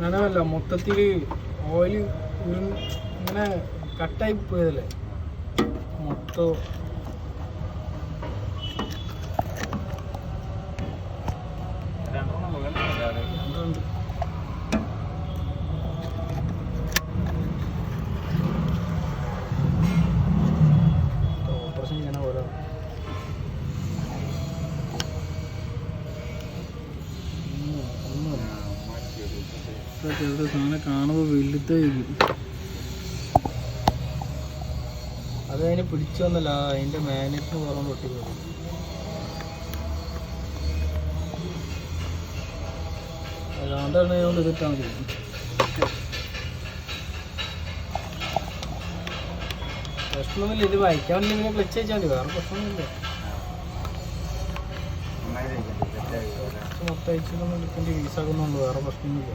നനവല്ല മൊത്തത്തിൽ ഓയിൽ ഇങ്ങനെ കട്ടായി പോയതല്ലേ? മൊത്തം ചെറുത് സാധനം കാണുമ്പോൾ വലുതായിരിക്കും അത് അതിന് പിടിച്ചു വന്നല്ല അതിന്റെ മാനേജിന് പുറം പൊട്ടിക്കുന്നത് അതാണ് അതുകൊണ്ട് ഇതിട്ടാൽ മതി. പ്രശ്നമൊന്നുമില്ല ഇത് വായിക്കാൻ വേണ്ടി ഇങ്ങനെ ക്ലച്ച് വെച്ചാൽ മതി വേറെ പ്രശ്നമൊന്നുമില്ല. മൊത്തം അയച്ചിട്ടൊന്നും എടുക്കേണ്ടി വീസാക്കുന്നുണ്ട് വേറെ പ്രശ്നമൊന്നുമില്ല.